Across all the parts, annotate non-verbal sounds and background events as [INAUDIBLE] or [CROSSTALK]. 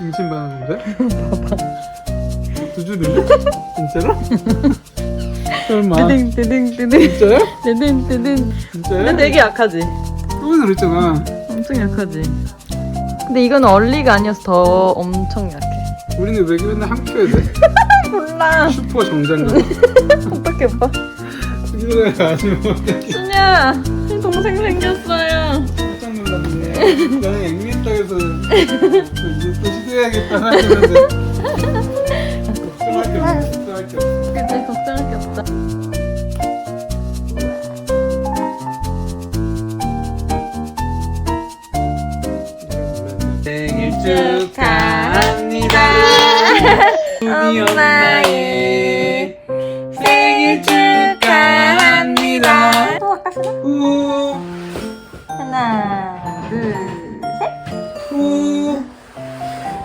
임신 받았는데? 봐봐. 두주 들려? 진짜로? 설마. 뜨등 뜨등 뜨등 진짜요? 뜨등 뜨등 진짜요? 근데 되게 약하지? 저번에 그랬잖아. 엄청 약하지? 근데 이건 얼리가 아니어서 더 엄청 약해 우리는 왜 맨날 한 켜야 돼? [LAUGHS] 몰라 슈퍼 정장가. [LAUGHS] 어떡해 오빠 이거가 아니면 순야 동생 놀랐네. 나는 앵미했다 해서 이제 또 시도해야겠다 하는데 걱정할 게 없어. 걱정할 게 없어. 그치 걱정할 게 없다 생일 축하합니다. 우리 엄마의 생일 축하합니다. 또 아까 쓰나? 우, 하나 둘셋 우.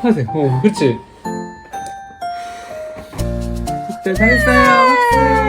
하세요. 어, 그렇지. 네, 잘했어요.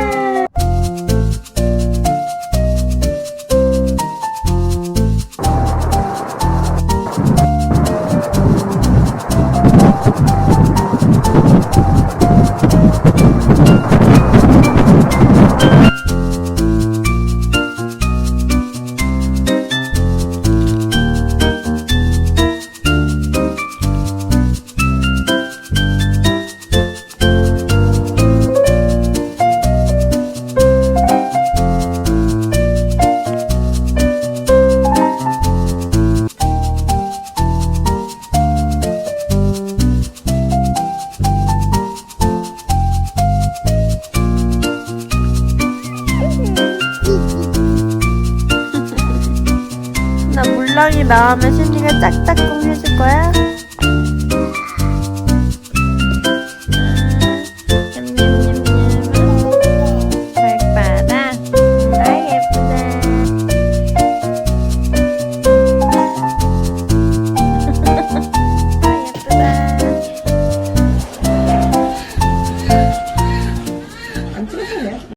블랑이 나오면 신이가 짝짝꿍 해줄 거야? 안 찍으실래요?